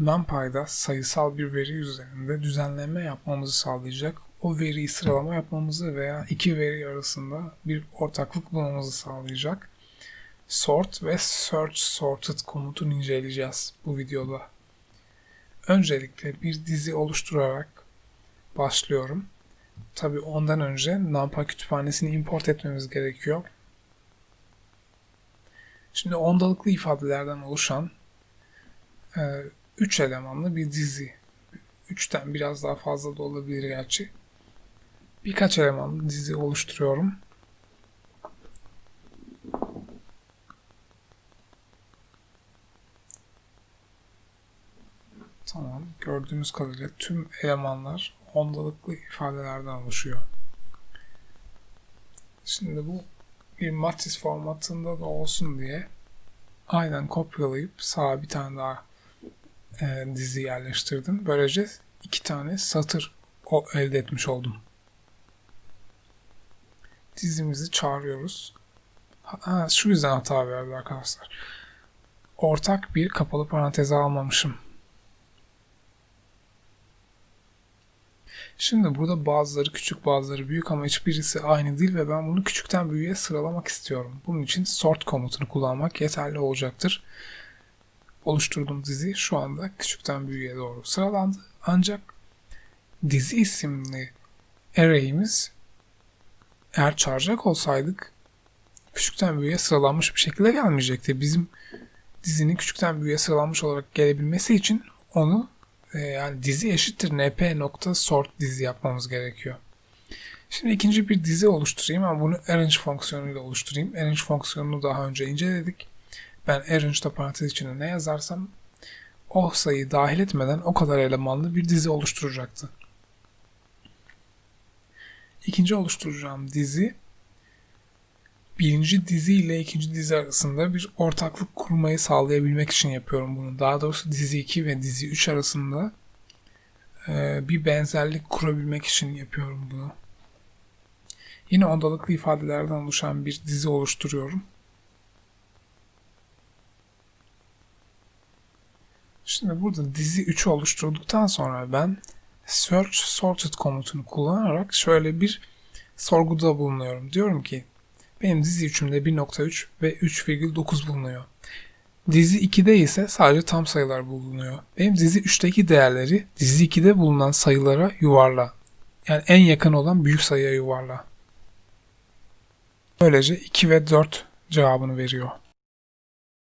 NumPy'da sayısal bir veri üzerinde düzenleme yapmamızı sağlayacak, o veriyi sıralama yapmamızı veya iki veri arasında bir ortaklık bulmamızı sağlayacak sort ve search sorted komutunu inceleyeceğiz bu videoda. Öncelikle bir dizi oluşturarak başlıyorum. Tabi ondan önce NumPy kütüphanesini import etmemiz gerekiyor. Şimdi ondalıklı ifadelerden oluşan 3 elemanlı bir dizi. 3'ten biraz daha fazla da olabilir gerçi. Birkaç elemanlı dizi oluşturuyorum. Tamam. Gördüğünüz kadarıyla tüm elemanlar ondalıklı ifadelerden oluşuyor. Şimdi bu bir matris formatında da olsun diye aynen kopyalayıp sağa bir tane daha e, dizi yerleştirdim. Böylece iki tane satır o elde etmiş oldum. Dizimizi çağırıyoruz. Ha, şu yüzden hata verdi arkadaşlar. Ortak bir kapalı paranteze almamışım. Şimdi burada bazıları küçük bazıları büyük ama hiçbirisi aynı değil ve ben bunu küçükten büyüğe sıralamak istiyorum. Bunun için sort komutunu kullanmak yeterli olacaktır. Oluşturduğum dizi şu anda küçükten büyüğe doğru sıralandı. Ancak dizi isimli array'imiz eğer çağıracak olsaydık küçükten büyüğe sıralanmış bir şekilde gelmeyecekti. Bizim dizinin küçükten büyüğe sıralanmış olarak gelebilmesi için onu e, yani dizi eşittir np nokta sort dizi yapmamız gerekiyor. Şimdi ikinci bir dizi oluşturayım ama bunu arrange fonksiyonuyla oluşturayım. Arrange fonksiyonunu daha önce inceledik. Ben arrange'da parantez içine ne yazarsam o sayıyı dahil etmeden o kadar elemanlı bir dizi oluşturacaktı. İkinci oluşturacağım dizi birinci dizi ile ikinci dizi arasında bir ortaklık kurmayı sağlayabilmek için yapıyorum bunu. Daha doğrusu dizi 2 ve dizi 3 arasında e, bir benzerlik kurabilmek için yapıyorum bunu. Yine ondalıklı ifadelerden oluşan bir dizi oluşturuyorum. Şimdi burada dizi 3'ü oluşturduktan sonra ben search sorted komutunu kullanarak şöyle bir sorguda bulunuyorum. Diyorum ki benim dizi 3'ümde 1.3 ve 3,9 bulunuyor. Dizi 2'de ise sadece tam sayılar bulunuyor. Benim dizi 3'teki değerleri dizi 2'de bulunan sayılara yuvarla. Yani en yakın olan büyük sayıya yuvarla. Böylece 2 ve 4 cevabını veriyor.